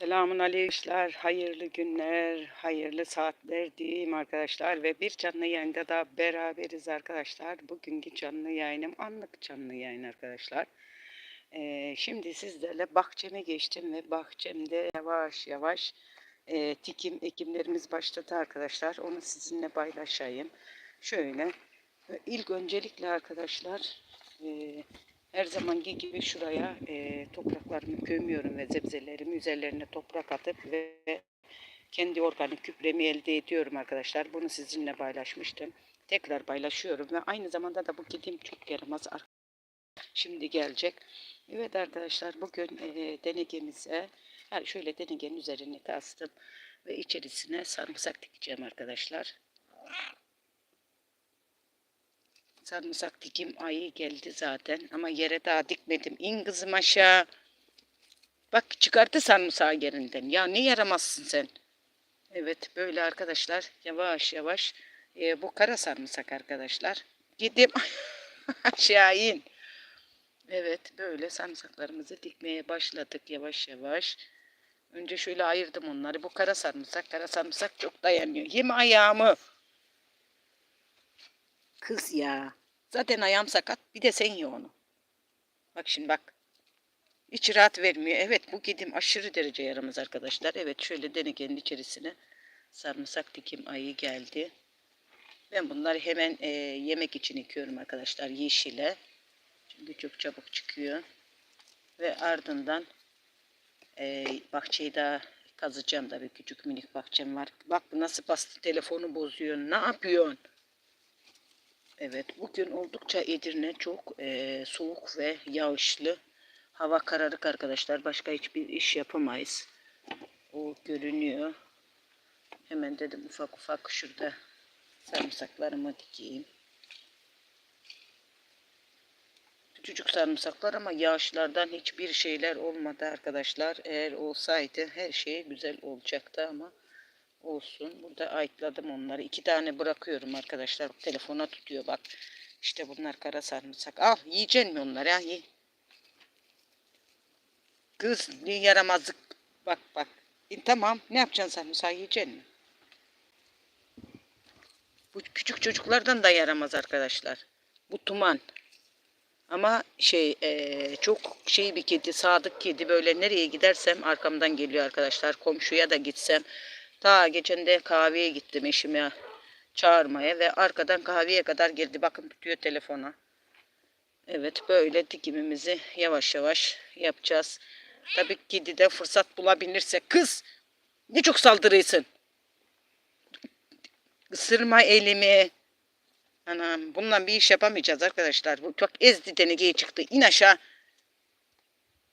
Selamun aleykümler, hayırlı günler, hayırlı saatler diyeyim arkadaşlar ve bir canlı yayında da beraberiz arkadaşlar. Bugünkü canlı yayınım anlık canlı yayın arkadaşlar. Ee, şimdi sizlerle bahçeme geçtim ve bahçemde yavaş yavaş e, tikim ekimlerimiz başladı arkadaşlar. Onu sizinle paylaşayım. Şöyle e, ilk öncelikle arkadaşlar e, her zamanki gibi şuraya e, topraklarımı gömüyorum ve zebzelerimi üzerlerine toprak atıp ve kendi organik küpremi elde ediyorum arkadaşlar. Bunu sizinle paylaşmıştım. Tekrar paylaşıyorum ve aynı zamanda da bu kedim çok yaramaz. Şimdi gelecek. Evet arkadaşlar bugün e, denegemize yani şöyle denegenin üzerine kastım ve içerisine sarımsak dikeceğim arkadaşlar. Sarımsak dikim ayı geldi zaten ama yere daha dikmedim. İn kızım aşağı. Bak çıkarttı sarımsağı yerinden. Ya ne yaramazsın sen. Evet böyle arkadaşlar yavaş yavaş. Ee, bu kara sarımsak arkadaşlar. Gidip aşağı in. Evet böyle sarımsaklarımızı dikmeye başladık yavaş yavaş. Önce şöyle ayırdım onları. Bu kara sarımsak. Kara sarımsak çok dayanıyor. Yeme ayağımı. Kız ya. Zaten ayağım sakat. Bir de sen ye onu. Bak şimdi bak. Hiç rahat vermiyor. Evet bu kedim aşırı derece yaramaz arkadaşlar. Evet şöyle denegenin içerisine sarımsak dikim ayı geldi. Ben bunları hemen e, yemek için yıkıyorum arkadaşlar yeşile. Çünkü çok çabuk çıkıyor. Ve ardından e, bahçeyi daha kazacağım da bir küçük minik bahçem var. Bak bu nasıl bastı telefonu bozuyor. Ne yapıyorsun? Evet, bugün oldukça Edirne çok e, soğuk ve yağışlı. Hava kararık arkadaşlar. Başka hiçbir iş yapamayız. O görünüyor. Hemen dedim ufak ufak şurada sarımsaklarımı dikeyim. Küçücük sarımsaklar ama yağışlardan hiçbir şeyler olmadı arkadaşlar. Eğer olsaydı her şey güzel olacaktı ama olsun. Burada ayıkladım onları. İki tane bırakıyorum arkadaşlar. Telefona tutuyor bak. İşte bunlar kara sarımsak. Al yiyeceksin mi onları? Ha? Ye. Kız ne yaramazlık. Bak bak. E, tamam ne yapacaksın sarımsağı yiyeceksin mi? Bu küçük çocuklardan da yaramaz arkadaşlar. Bu tuman. Ama şey e, çok şey bir kedi, sadık kedi böyle nereye gidersem arkamdan geliyor arkadaşlar. Komşuya da gitsem Ta geçen de kahveye gittim eşime çağırmaya ve arkadan kahveye kadar geldi. Bakın tutuyor telefona. Evet böyle dikimimizi yavaş yavaş yapacağız. Tabii ki de fırsat bulabilirse kız ne çok saldırıysın. Isırma elimi. Anam bundan bir iş yapamayacağız arkadaşlar. Bu çok ezdi denegeye çıktı. İn aşağı.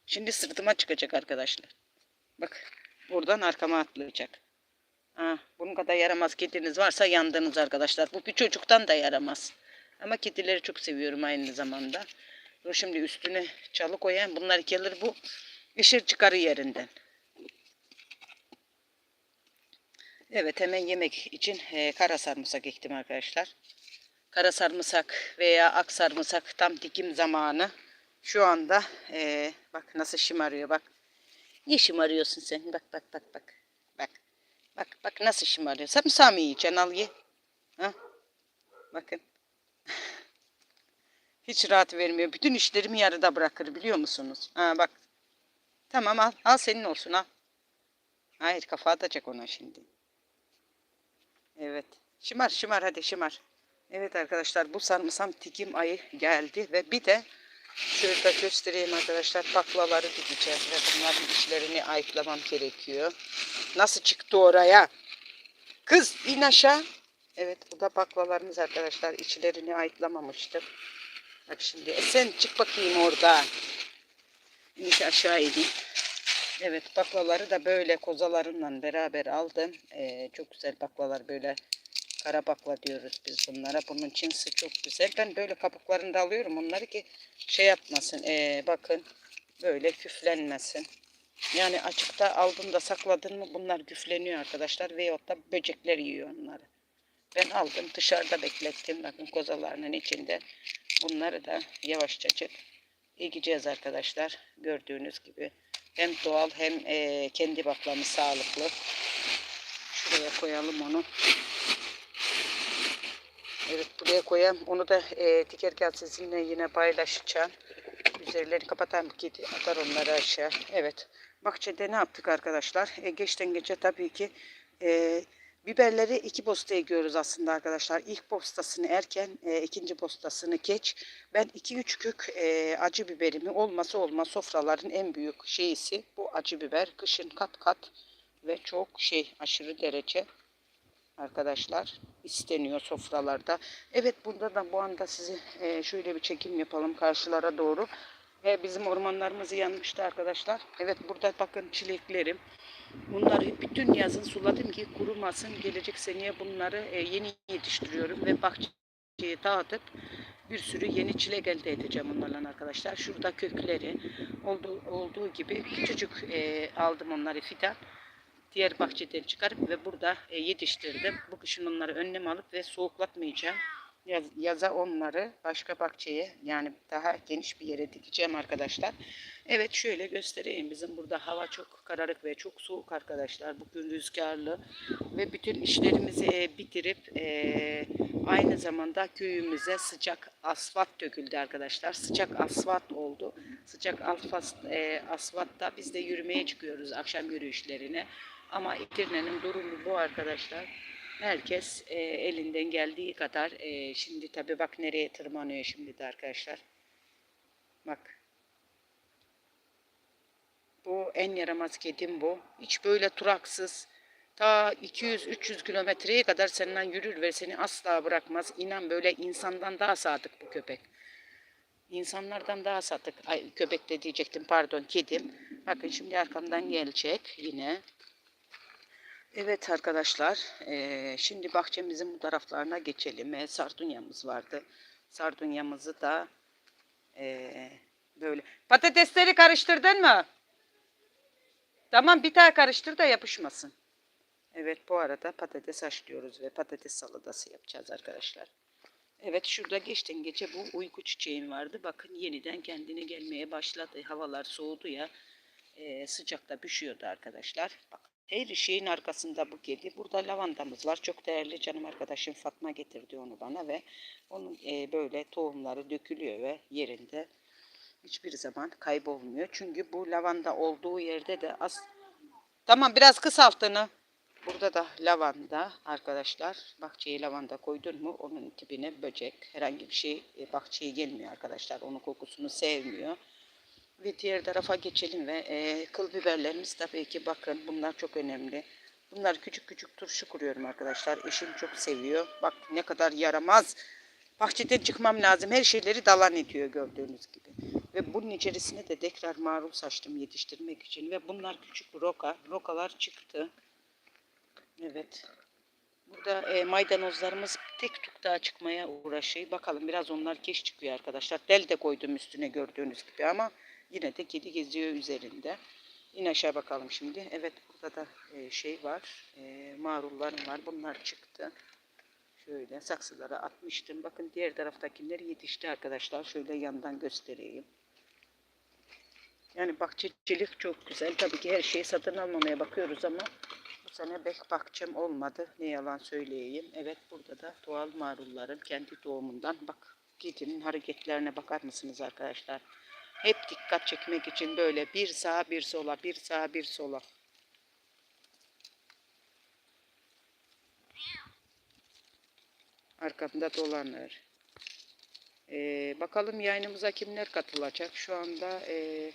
Şimdi sırtıma çıkacak arkadaşlar. Bak buradan arkama atlayacak. Ha, bunun kadar yaramaz kediniz varsa yandınız arkadaşlar. Bu bir çocuktan da yaramaz. Ama kedileri çok seviyorum aynı zamanda. Dur şimdi üstüne çalı koyayım. Bunlar gelir bu ışır çıkarı yerinden. Evet hemen yemek için e, kara sarımsak ektim arkadaşlar. Kara sarımsak veya ak sarımsak tam dikim zamanı. Şu anda e, bak nasıl şımarıyor bak. Niye şımarıyorsun sen? Bak bak bak bak. Bak bak nasıl şımarıyor. Sarımsağı mı yiyeceksin al ye. Ha? Bakın. Hiç rahat vermiyor. Bütün işlerimi yarıda bırakır biliyor musunuz? Ha bak. Tamam al. Al senin olsun al. Hayır kafa atacak ona şimdi. Evet. Şımar şımar hadi şımar. Evet arkadaşlar bu sarımsam tikim ayı geldi ve bir de şöyle göstereyim arkadaşlar baklaları dikeceğim ve bunların içlerini ayıklamam gerekiyor. Nasıl çıktı oraya? Kız in aşağı. Evet bu da baklalarımız arkadaşlar. İçlerini ayıklamamıştım. Bak şimdi e sen çık bakayım orada. İniş aşağı ineyim. Evet baklaları da böyle kozalarımla beraber aldım. Ee, çok güzel baklalar böyle kara bakla diyoruz biz bunlara. Bunun cinsi çok güzel. Ben böyle kabuklarını da alıyorum onları ki şey yapmasın. Ee, bakın böyle küflenmesin. Yani açıkta aldın da sakladın mı bunlar güfleniyor arkadaşlar. Veyahut da böcekler yiyor onları. Ben aldım dışarıda beklettim. Bakın kozalarının içinde. Bunları da yavaşçacık ekeceğiz arkadaşlar. Gördüğünüz gibi Hem doğal hem e, kendi baklamız sağlıklı. Şuraya koyalım onu. Evet buraya koyayım. Onu da e, dikerken sizinle yine paylaşacağım. Üzerlerini kapatan kedi atar onları aşağı. Evet. Bahçede ne yaptık arkadaşlar? E, geçten gece tabii ki e, biberleri iki posta ekiyoruz aslında arkadaşlar. İlk postasını erken, e, ikinci postasını geç. Ben iki üç kök e, acı biberimi olmasa olmaz sofraların en büyük şeysi bu acı biber. Kışın kat kat ve çok şey aşırı derece arkadaşlar isteniyor sofralarda. Evet burada da bu anda size e, şöyle bir çekim yapalım karşılara doğru. Ve bizim ormanlarımız yanmıştı arkadaşlar. Evet burada bakın çileklerim. Bunları bütün yazın suladım ki kurumasın. Gelecek seneye bunları e, yeni yetiştiriyorum ve bahçeye dağıtıp bir sürü yeni çilek elde edeceğim onlarla arkadaşlar. Şurada kökleri olduğu, olduğu gibi küçücük e, aldım onları fidan diğer bahçeden çıkarıp ve burada e, yetiştirdim. Bu kışın onları önlem alıp ve soğuklatmayacağım. Yaz, yaza onları başka bahçeye yani daha geniş bir yere dikeceğim arkadaşlar. Evet şöyle göstereyim. Bizim burada hava çok kararık ve çok soğuk arkadaşlar. Bugün rüzgarlı ve bütün işlerimizi e, bitirip e, aynı zamanda köyümüze sıcak asfalt döküldü arkadaşlar. Sıcak asfalt oldu. Sıcak asfalt, e, asfaltta biz de yürümeye çıkıyoruz akşam yürüyüşlerine. Ama İtirne'nin durumu bu arkadaşlar. Herkes e, elinden geldiği kadar e, şimdi tabi bak nereye tırmanıyor şimdi de arkadaşlar. Bak. Bu en yaramaz kedim bu. Hiç böyle duraksız. Ta 200-300 kilometreye kadar senden yürür ve seni asla bırakmaz. İnan böyle insandan daha sadık bu köpek. İnsanlardan daha sadık. Ay, köpek de diyecektim pardon kedim. Bakın şimdi arkamdan gelecek yine. Evet arkadaşlar, şimdi bahçemizin bu taraflarına geçelim. E, sardunyamız vardı. Sardunyamızı da böyle. Patatesleri karıştırdın mı? Tamam bir daha karıştır da yapışmasın. Evet bu arada patates haşlıyoruz ve patates salatası yapacağız arkadaşlar. Evet şurada geçten gece bu uyku çiçeğim vardı. Bakın yeniden kendine gelmeye başladı. Havalar soğudu ya. Eee sıcakta pişiyordu arkadaşlar. Bak her şeyin arkasında bu kedi. Burada lavandamız var. Çok değerli canım arkadaşım Fatma getirdi onu bana ve onun e, böyle tohumları dökülüyor ve yerinde hiçbir zaman kaybolmuyor. Çünkü bu lavanda olduğu yerde de az... Tamam biraz kısalttığını. Burada da lavanda arkadaşlar. Bahçeye lavanda koydun mu onun dibine böcek herhangi bir şey e, bahçeye gelmiyor arkadaşlar. Onun kokusunu sevmiyor. Ve diğer tarafa geçelim ve e, kıl biberlerimiz tabii ki bakın bunlar çok önemli. Bunlar küçük küçük turşu kuruyorum arkadaşlar. Eşim çok seviyor. Bak ne kadar yaramaz. Bahçeden çıkmam lazım. Her şeyleri dalan ediyor gördüğünüz gibi. Ve bunun içerisine de tekrar marul saçtım yetiştirmek için. Ve bunlar küçük roka. Rokalar çıktı. Evet. Burada e, maydanozlarımız tek tuk daha çıkmaya uğraşıyor. Bakalım biraz onlar geç çıkıyor arkadaşlar. Del de koydum üstüne gördüğünüz gibi ama Yine de kedi geziyor üzerinde. İn aşağı bakalım şimdi. Evet burada da e, şey var. E, marullarım var. Bunlar çıktı. Şöyle saksılara atmıştım. Bakın diğer taraftakiler yetişti arkadaşlar. Şöyle yandan göstereyim. Yani bahçecilik çok güzel. Tabii ki her şeyi satın almamaya bakıyoruz ama bu sene bek bahçem olmadı. Ne yalan söyleyeyim. Evet burada da doğal marullarım kendi doğumundan. Bak kedinin hareketlerine bakar mısınız arkadaşlar? Hep dikkat çekmek için böyle bir sağa bir sola, bir sağa bir sola. Arkamda dolanır. Ee, bakalım yayınımıza kimler katılacak? Şu anda e,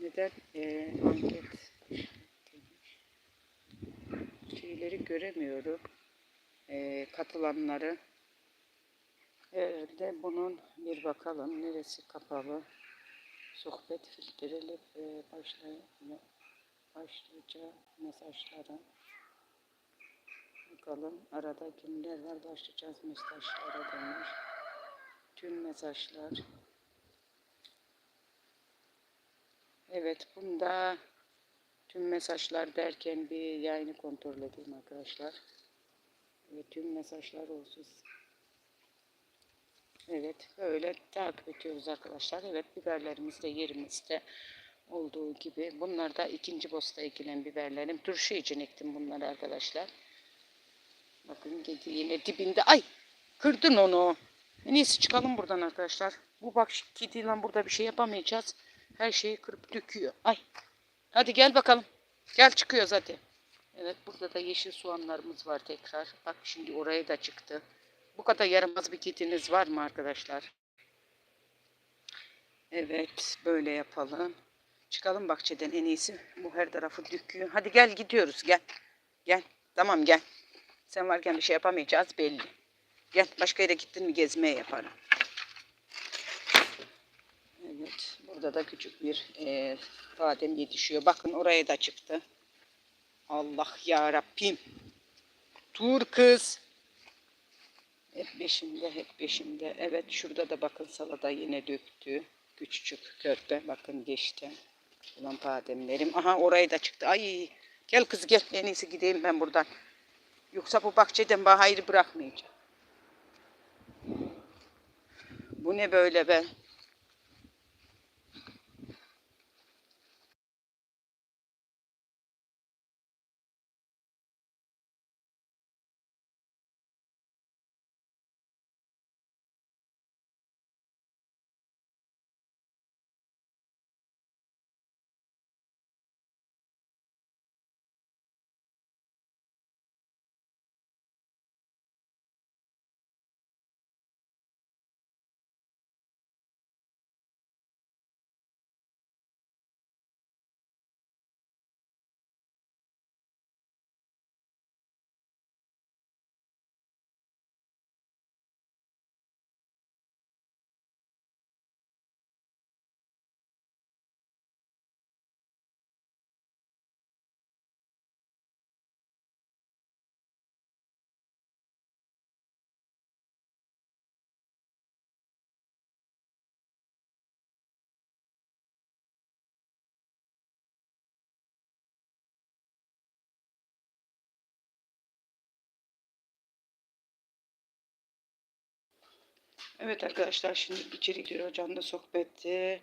neden e, anket şeyleri göremiyorum. E, katılanları. Herhalde bunun bir bakalım neresi kapalı. Sohbet filtreli e, başlay başlıca mesajlara. Bakalım arada kimler var başlayacağız mesajlara demiş. Tüm mesajlar. Evet bunda tüm mesajlar derken bir yayını kontrol edeyim arkadaşlar. Ve tüm mesajlar olsun. Evet böyle takip ediyoruz arkadaşlar. Evet biberlerimiz de yerimizde. olduğu gibi. Bunlar da ikinci bosta ekilen biberlerim. Turşu için ektim bunları arkadaşlar. Bakın yine dibinde. Ay kırdın onu. En iyisi çıkalım buradan arkadaşlar. Bu bak kediyle burada bir şey yapamayacağız. Her şeyi kırıp döküyor. Ay. Hadi gel bakalım. Gel çıkıyoruz hadi. Evet burada da yeşil soğanlarımız var tekrar. Bak şimdi oraya da çıktı. Bu kadar yaramaz bir kediniz var mı arkadaşlar? Evet böyle yapalım. Çıkalım bahçeden en iyisi. Bu her tarafı döküyor. Hadi gel gidiyoruz gel. Gel. Tamam gel. Sen varken bir şey yapamayacağız belli. Gel başka yere gittin mi gezmeye yaparım. Evet burada da küçük bir e, badem yetişiyor. Bakın oraya da çıktı. Allah ya Rabbim. Dur kız. Hep beşimde, hep beşimde. Evet şurada da bakın salata yine döktü. Küçücük körpe bakın geçti. Ulan bademlerim. Aha oraya da çıktı. Ay gel kız gel. En iyisi gideyim ben buradan. Yoksa bu bahçeden bana hayır bırakmayacağım. Bu ne böyle be? Evet arkadaşlar şimdi içeri giriyor canlı sohbette.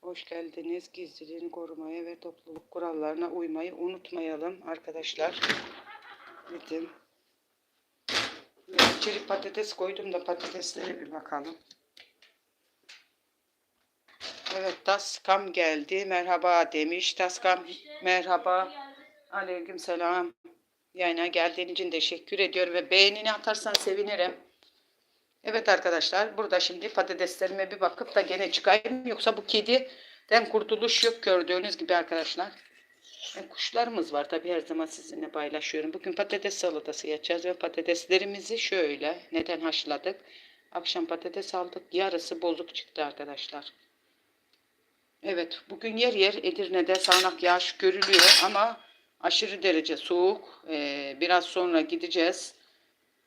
Hoş geldiniz. Gizliliğini korumaya ve topluluk kurallarına uymayı unutmayalım arkadaşlar. Dedim. Evet, içeri patates koydum da patateslere bir bakalım. Evet Taskam geldi. Merhaba demiş. Taskam merhaba. Aleyküm selam. Yayına geldiğin için teşekkür ediyorum ve beğenini atarsan sevinirim. Evet arkadaşlar burada şimdi patateslerime bir bakıp da gene çıkayım. Yoksa bu kediden kurtuluş yok gördüğünüz gibi arkadaşlar. Kuşlarımız var tabi her zaman sizinle paylaşıyorum. Bugün patates salatası yapacağız ve patateslerimizi şöyle neden haşladık. Akşam patates aldık yarısı bozuk çıktı arkadaşlar. Evet bugün yer yer Edirne'de sağanak yağış görülüyor ama aşırı derece soğuk. Ee, biraz sonra gideceğiz.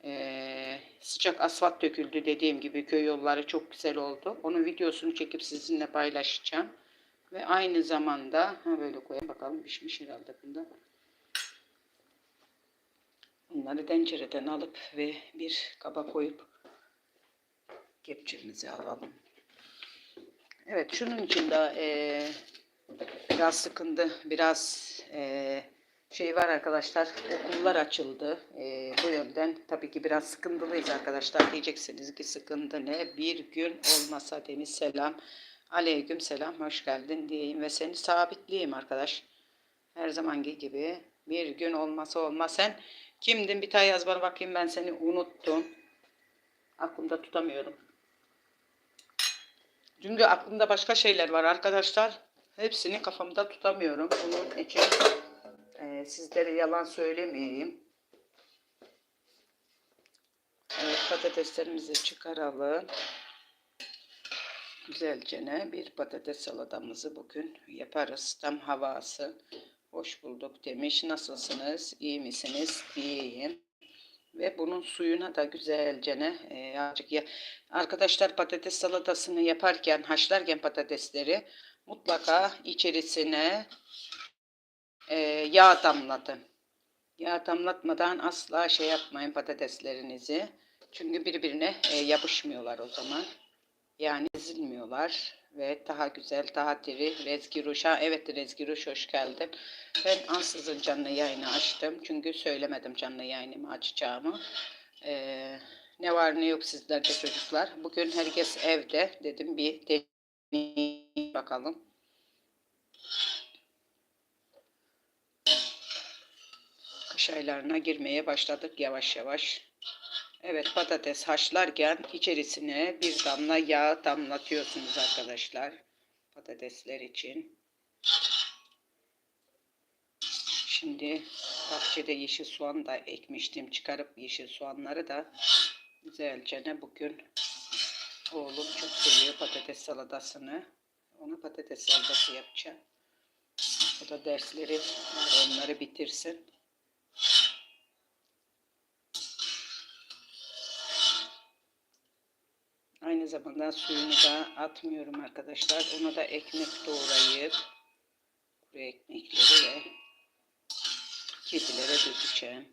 Ee, sıcak asfalt döküldü dediğim gibi köy yolları çok güzel oldu. Onun videosunu çekip sizinle paylaşacağım. Ve aynı zamanda ha böyle koyayım bakalım pişmiş herhalde bunda. Bunları tencereden alıp ve bir kaba koyup kepçemizi alalım. Evet şunun için de e, biraz sıkıntı, biraz e, şey var arkadaşlar. Okullar açıldı. E, bu yönden tabii ki biraz sıkıntılıyız arkadaşlar. Diyeceksiniz ki sıkıntı ne? Bir gün olmasa Deniz selam. Aleyküm selam. Hoş geldin diyeyim ve seni sabitleyeyim arkadaş. Her zamanki gibi bir gün olmasa olmaz. Sen kimdin? Bir tane yaz bana bakayım ben seni unuttum. Aklımda tutamıyorum. Çünkü aklımda başka şeyler var arkadaşlar. Hepsini kafamda tutamıyorum. Bunun için sizlere yalan söylemeyeyim. Evet patateslerimizi çıkaralım. Güzelce ne bir patates salatamızı bugün yaparız. Tam havası. Hoş bulduk demiş. Nasılsınız? İyi misiniz? İyiyim. Ve bunun suyuna da güzelce ne e. Arkadaşlar patates salatasını yaparken, haşlarken patatesleri mutlaka içerisine e, yağ damlatın. Yağ damlatmadan asla şey yapmayın patateslerinizi. Çünkü birbirine e, yapışmıyorlar o zaman. Yani ezilmiyorlar ve daha güzel, daha diri. Rezgi Ruş'a, evet Rezgi Ruş hoş geldin. Ben ansızın canlı yayını açtım. Çünkü söylemedim canlı yayınımı açacağımı. Ee, ne var ne yok sizlerde çocuklar. Bugün herkes evde. Dedim bir deneyim bakalım. Kış aylarına girmeye başladık yavaş yavaş. Evet patates haşlarken içerisine bir damla yağ damlatıyorsunuz arkadaşlar. Patatesler için. Şimdi bahçede yeşil soğan da ekmiştim. Çıkarıp yeşil soğanları da güzelce ne bugün oğlum çok seviyor patates salatasını. Ona patates salatası yapacağım. O da dersleri onları bitirsin. Aynı zamanda suyunu da atmıyorum arkadaşlar. Ona da ekmek doğrayıp kuru ekmekleri ve kedilere dökeceğim.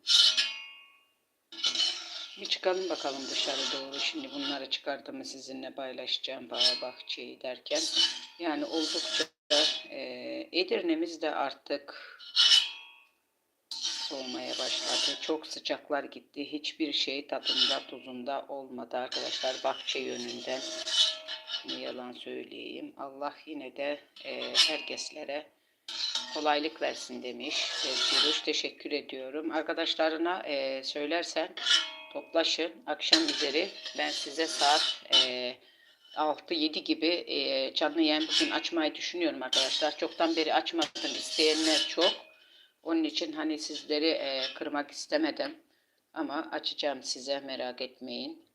Bir çıkalım bakalım dışarı doğru. Şimdi bunları çıkarttığımı sizinle paylaşacağım bağ bahçeyi derken. Yani oldukça e, Edirne'miz de artık soğumaya başladı. Çok sıcaklar gitti. Hiçbir şey tadında tuzunda olmadı arkadaşlar bahçe yönünden. Ne yalan söyleyeyim. Allah yine de e, herkeslere kolaylık versin demiş. Sevgili teşekkür ediyorum. Arkadaşlarına e, söylersen toplaşın. Akşam üzeri ben size saat e, 6-7 gibi e, canlı yayın bugün açmayı düşünüyorum arkadaşlar. Çoktan beri açmadım. isteyenler çok. Onun için hani sizleri e, kırmak istemedim. Ama açacağım size merak etmeyin.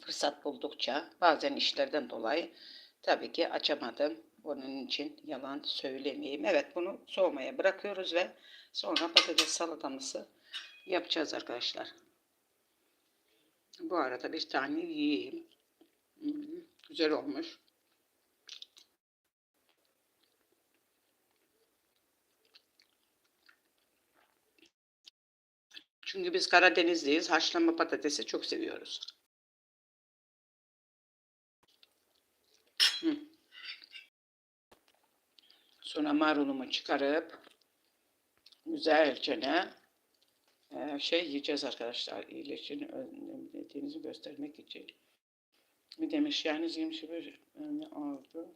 Fırsat buldukça bazen işlerden dolayı tabii ki açamadım. Onun için yalan söylemeyeyim. Evet bunu soğumaya bırakıyoruz ve sonra patates salatamızı yapacağız arkadaşlar. Bu arada bir tane yiyeyim. Hmm, güzel olmuş. Çünkü biz Karadenizliyiz. Haşlama patatesi çok seviyoruz. Sonra marulumu çıkarıp güzelce e, şey yiyeceğiz arkadaşlar. İyileşini önlemlediğinizi göstermek için. Bir demiş yani yemiş bir oldu?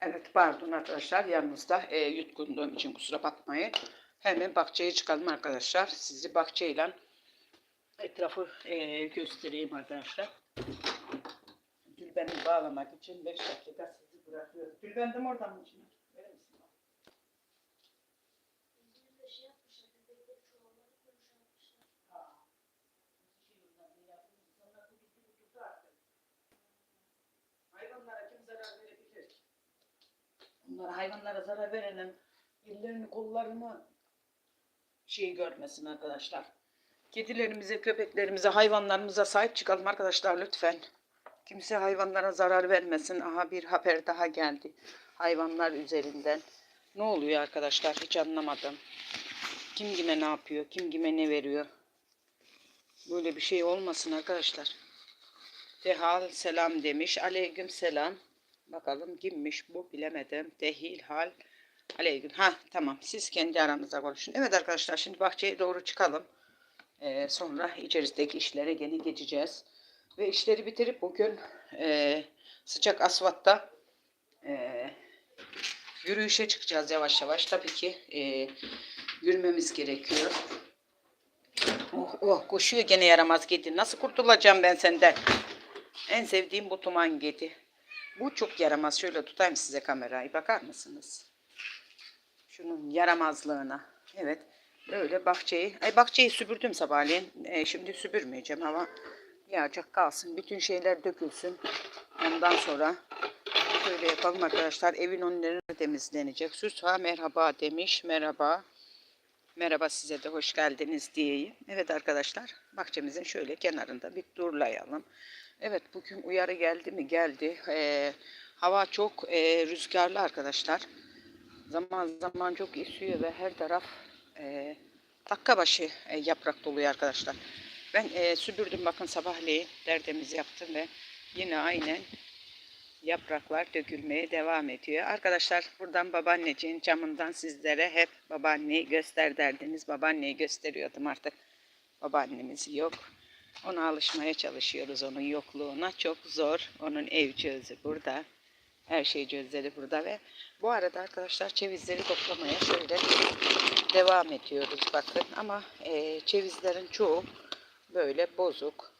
Evet pardon arkadaşlar yanınızda e, yutkunduğum için kusura bakmayın. Hemen bahçeye çıkalım arkadaşlar. Sizi bahçeyle etrafı e, göstereyim arkadaşlar. Gülben'i bağlamak için 5 dakika sizi bırakıyorum. Gülben'dim oradan mı içine? Bunlar hayvanlara zarar verenin ellerini kollarını şey görmesin arkadaşlar. Kedilerimize, köpeklerimize, hayvanlarımıza sahip çıkalım arkadaşlar lütfen. Kimse hayvanlara zarar vermesin. Aha bir haber daha geldi. Hayvanlar üzerinden. Ne oluyor arkadaşlar hiç anlamadım. Kim kime ne yapıyor, kim kime ne veriyor. Böyle bir şey olmasın arkadaşlar. Tehal selam demiş. Aleyküm selam. Bakalım kimmiş bu bilemedim. Tehil hal. Aleyküm. Ha tamam siz kendi aranızda konuşun. Evet arkadaşlar şimdi bahçeye doğru çıkalım. Ee, sonra içerisindeki işlere gene geçeceğiz. Ve işleri bitirip bugün e, sıcak asfaltta e, yürüyüşe çıkacağız yavaş yavaş. Tabii ki e, yürümemiz gerekiyor. Oh, oh koşuyor gene yaramaz kedi. Nasıl kurtulacağım ben senden? En sevdiğim bu tuman kedi. Bu çok yaramaz. Şöyle tutayım size kamerayı. Bakar mısınız? Şunun yaramazlığına. Evet. Böyle bahçeyi. Ay bahçeyi süpürdüm sabahleyin. E, şimdi süpürmeyeceğim ama yağacak kalsın. Bütün şeyler dökülsün. Ondan sonra şöyle yapalım arkadaşlar. Evin önleri temizlenecek. Süsha merhaba demiş. Merhaba. Merhaba size de hoş geldiniz diyeyim. Evet arkadaşlar bahçemizin şöyle kenarında bir durlayalım. Evet bugün uyarı geldi mi? Geldi. Ee, hava çok e, rüzgarlı arkadaşlar. Zaman zaman çok esiyor ve her taraf e, dakika başı e, yaprak doluyor arkadaşlar. Ben e, süpürdüm bakın sabahleyin derdemizi yaptım ve yine aynen yapraklar dökülmeye devam ediyor. Arkadaşlar buradan babaanneciğin camından sizlere hep babaanneyi göster derdiniz. Babaanneyi gösteriyordum artık. Babaannemiz yok. Ona alışmaya çalışıyoruz onun yokluğuna. Çok zor. Onun ev cihazı burada. Her şey cihazları burada ve bu arada arkadaşlar cevizleri toplamaya şöyle devam ediyoruz bakın. Ama e, cevizlerin çoğu böyle bozuk.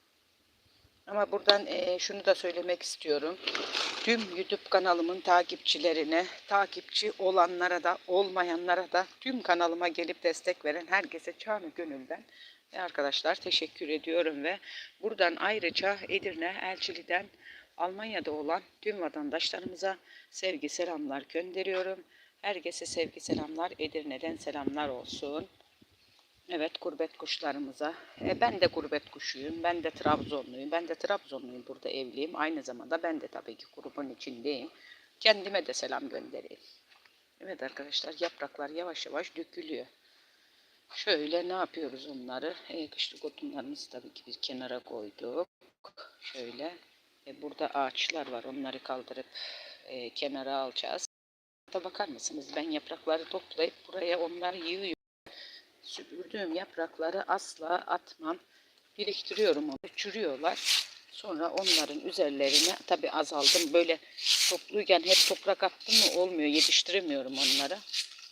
Ama buradan e, şunu da söylemek istiyorum. Tüm YouTube kanalımın takipçilerine, takipçi olanlara da olmayanlara da tüm kanalıma gelip destek veren herkese canı gönülden ve arkadaşlar teşekkür ediyorum ve buradan ayrıca Edirne Elçili'den Almanya'da olan tüm vatandaşlarımıza sevgi selamlar gönderiyorum. Herkese sevgi selamlar Edirne'den selamlar olsun. Evet gurbet kuşlarımıza. E, ben de gurbet kuşuyum. Ben de Trabzonluyum. Ben de Trabzonluyum. Burada evliyim. Aynı zamanda ben de tabii ki grubun içindeyim. Kendime de selam göndereyim. Evet arkadaşlar yapraklar yavaş yavaş dökülüyor. Şöyle ne yapıyoruz onları? E, kışlık otunlarımızı tabii ki bir kenara koyduk. Şöyle. E, burada ağaçlar var. Onları kaldırıp e, kenara alacağız. Da bakar mısınız? Ben yaprakları toplayıp buraya onları yığıyorum. Süpürdüğüm yaprakları asla atmam. Biriktiriyorum onu. Çürüyorlar. Sonra onların üzerlerine tabi azaldım. Böyle topluyken hep toprak attım mı olmuyor. Yetiştiremiyorum onları.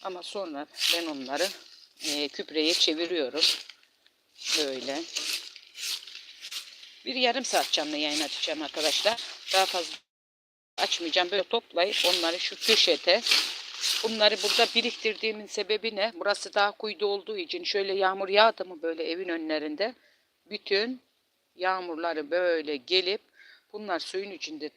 Ama sonra ben onları e, küpreye çeviriyorum. Böyle. Bir yarım saat canlı yayın açacağım arkadaşlar. Daha fazla açmayacağım. Böyle toplayıp onları şu köşede Bunları burada biriktirdiğimin sebebi ne? Burası daha kuytu olduğu için şöyle yağmur yağdı mı böyle evin önlerinde bütün yağmurları böyle gelip bunlar suyun içinde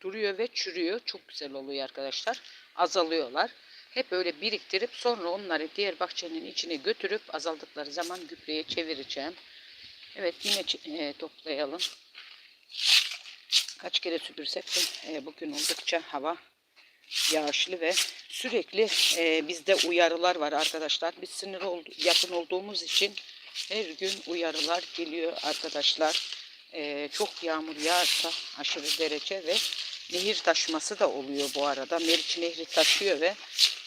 duruyor ve çürüyor. Çok güzel oluyor arkadaşlar. Azalıyorlar. Hep böyle biriktirip sonra onları diğer bahçenin içine götürüp azaldıkları zaman gübreye çevireceğim. Evet yine e, toplayalım. Kaç kere süpürsek de e, bugün oldukça hava yağışlı ve sürekli e, bizde uyarılar var arkadaşlar. Biz sınır oldu, yakın olduğumuz için her gün uyarılar geliyor arkadaşlar. E, çok yağmur yağarsa aşırı derece ve nehir taşması da oluyor bu arada. Meriç Nehri taşıyor ve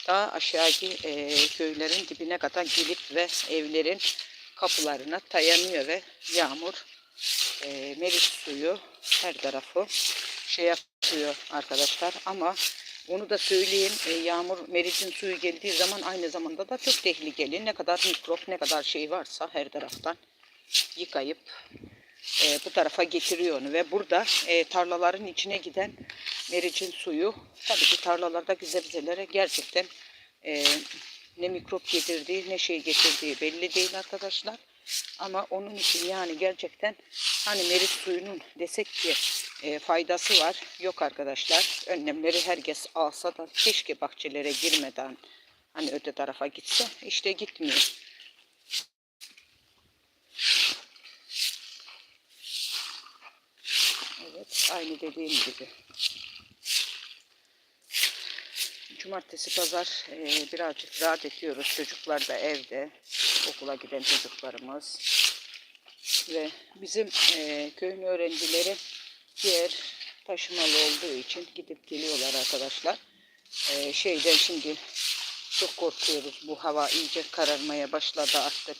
daha aşağıki e, köylerin dibine kadar gelip ve evlerin kapılarına dayanıyor ve yağmur e, Meriç suyu her tarafı şey yapıyor arkadaşlar ama onu da söyleyeyim. E, yağmur mericin suyu geldiği zaman aynı zamanda da çok tehlikeli. Ne kadar mikrop ne kadar şey varsa her taraftan yıkayıp e, bu tarafa getiriyor onu. Ve burada e, tarlaların içine giden mericin suyu tabii ki tarlalarda güzelcelere gerçekten e, ne mikrop getirdiği ne şey getirdiği belli değil arkadaşlar. Ama onun için yani gerçekten hani meriç suyunun desek ki e, faydası var. Yok arkadaşlar. Önlemleri herkes alsa da keşke bahçelere girmeden hani öte tarafa gitse. işte gitmiyor. Evet aynı dediğim gibi. Cumartesi pazar e, birazcık rahat ediyoruz. Çocuklar da evde. Okula giden çocuklarımız. Ve bizim e, köyün öğrencileri diğer taşımalı olduğu için gidip geliyorlar arkadaşlar. E, şeyden şimdi çok korkuyoruz. Bu hava iyice kararmaya başladı artık.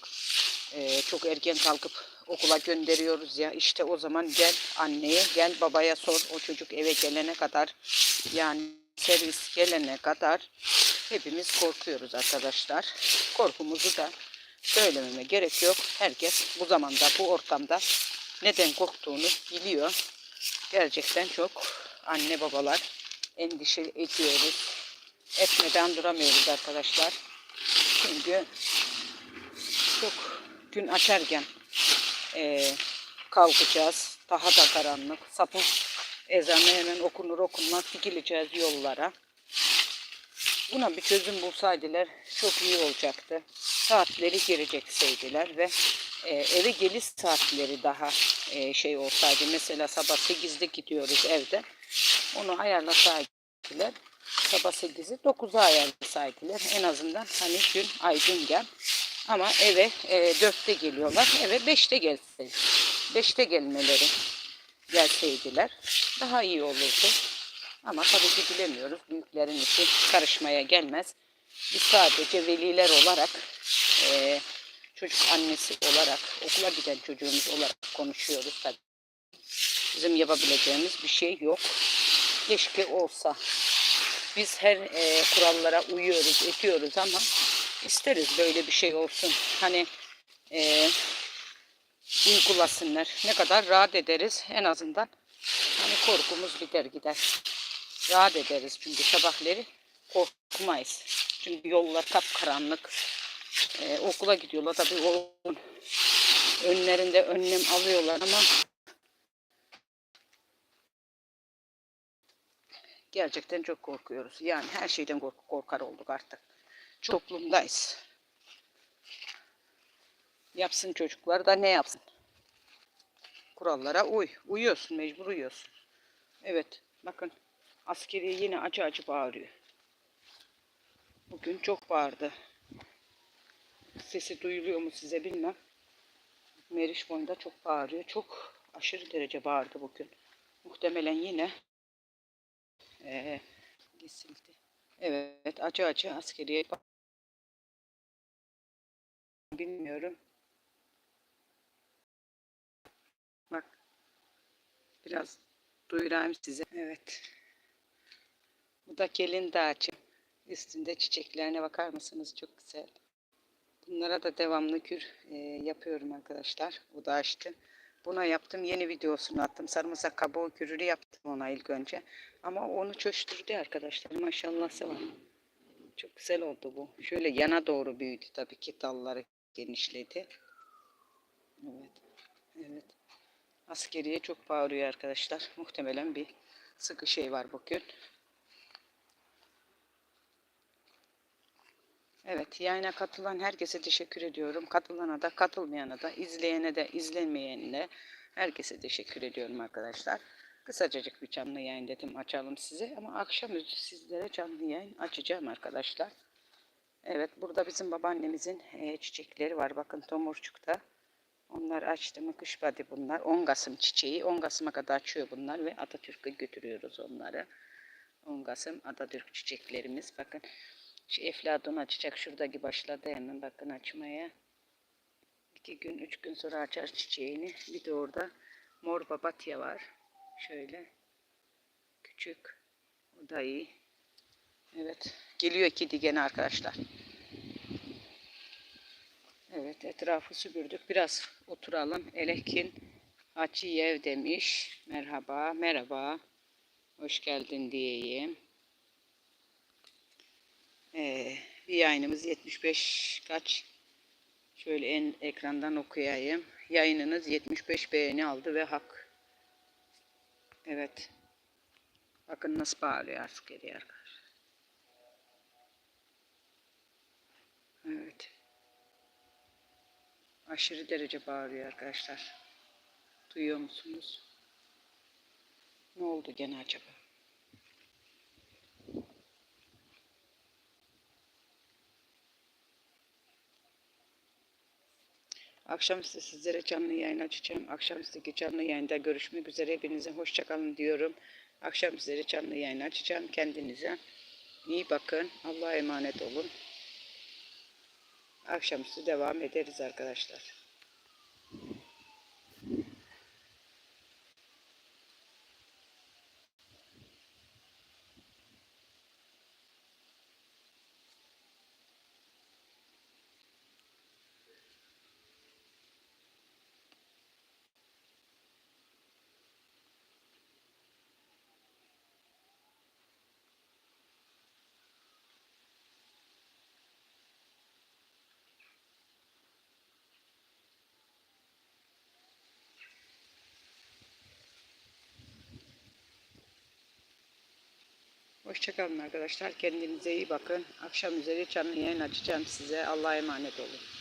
E, çok erken kalkıp okula gönderiyoruz ya. İşte o zaman gel anneye, gel babaya sor. O çocuk eve gelene kadar yani servis gelene kadar hepimiz korkuyoruz arkadaşlar. Korkumuzu da söylememe gerek yok. Herkes bu zamanda, bu ortamda neden korktuğunu biliyor. Gerçekten çok anne babalar endişe ediyoruz. Etmeden duramıyoruz arkadaşlar. Çünkü çok gün açarken e, kalkacağız. Daha da karanlık. Sapık ezanı hemen okunur okunmaz dikileceğiz yollara. Buna bir çözüm bulsaydılar çok iyi olacaktı. Saatleri geri çekseydiler ve e, eve geliş saatleri daha e, şey olsaydı. Mesela sabah 8'de gidiyoruz evde. Onu ayarlasaydılar. Sabah 8'i 9'a ayarlasaydılar. En azından hani gün aydınken Ama eve e, dörtte geliyorlar. Eve beşte gelse. Beşte gelmeleri gelseydiler daha iyi olurdu. Ama tabii ki bilemiyoruz. Büyüklerin işi karışmaya gelmez. Biz sadece veliler olarak e, çocuk annesi olarak okula giden çocuğumuz olarak konuşuyoruz tabii. Bizim yapabileceğimiz bir şey yok. Keşke olsa. Biz her e, kurallara uyuyoruz, etiyoruz ama isteriz böyle bir şey olsun. Hani e, uygulasınlar. Ne kadar rahat ederiz en azından. Hani korkumuz gider gider. Rahat ederiz çünkü sabahları korkmayız. Çünkü yollar kapkaranlık. Ee, okula gidiyorlar tabii o önlerinde önlem alıyorlar ama gerçekten çok korkuyoruz. Yani her şeyden kork- korkar olduk artık. Toplumdayız. Yapsın çocuklar da ne yapsın? Kurallara uy. Uyuyorsun, mecbur uyuyorsun. Evet, bakın askeri yine acı acı bağırıyor. Bugün çok bağırdı. Sesi duyuluyor mu size bilmem. Meriç boyunda çok bağırıyor. Çok aşırı derece bağırdı bugün. Muhtemelen yine eee kesildi. Evet, acı acı askeriye bilmiyorum. Bak. Biraz duyurayım size. Evet. Bu da gelin dağcım. Üstünde çiçeklerine bakar mısınız? Çok güzel. Bunlara da devamlı kür e, yapıyorum arkadaşlar. Bu da açtı. Buna yaptım. Yeni videosunu attım. Sarımsak kabuğu kürünü yaptım ona ilk önce. Ama onu çöştürdü arkadaşlar. Maşallahı var. Çok güzel oldu bu. Şöyle yana doğru büyüdü tabii ki dalları genişledi. Evet. Evet. Askeriye çok bağırıyor arkadaşlar. Muhtemelen bir sıkı şey var bugün. Evet, yayına katılan herkese teşekkür ediyorum. Katılana da, katılmayana da, izleyene de, izlenmeyene herkese teşekkür ediyorum arkadaşlar. Kısacacık bir canlı yayın dedim açalım size ama akşamüstü sizlere canlı yayın açacağım arkadaşlar. Evet, burada bizim babaannemizin e, çiçekleri var. Bakın tomurcukta. Onlar açtı mı kış badi bunlar. 10 Kasım çiçeği. 10 Kasım'a kadar açıyor bunlar ve Atatürk'e götürüyoruz onları. 10 Kasım Atatürk çiçeklerimiz. Bakın şu efladun açacak. Şuradaki başladı hemen bakın açmaya. İki gün, üç gün sonra açar çiçeğini. Bir de orada mor papatya var. Şöyle. Küçük. O da iyi. Evet. Geliyor iki digene arkadaşlar. Evet etrafı süpürdük. Biraz oturalım. Elekin Haçiyev demiş. Merhaba. Merhaba. Hoş geldin diyeyim. Ee, bir yayınımız 75 kaç? Şöyle en ekrandan okuyayım. Yayınınız 75 beğeni aldı ve hak. Evet. Bakın nasıl bağırıyor artık geriye arkadaşlar. Evet. Aşırı derece bağırıyor arkadaşlar. Duyuyor musunuz? Ne oldu gene acaba? Akşamüstü sizlere canlı yayın açacağım. Akşamüstüki canlı yayında görüşmek üzere. Hepinize hoşçakalın diyorum. Akşam sizlere canlı yayın açacağım. Kendinize iyi bakın. Allah'a emanet olun. Akşamüstü devam ederiz arkadaşlar. Hoşçakalın arkadaşlar. Kendinize iyi bakın. Akşam üzeri canlı yayın açacağım size. Allah'a emanet olun.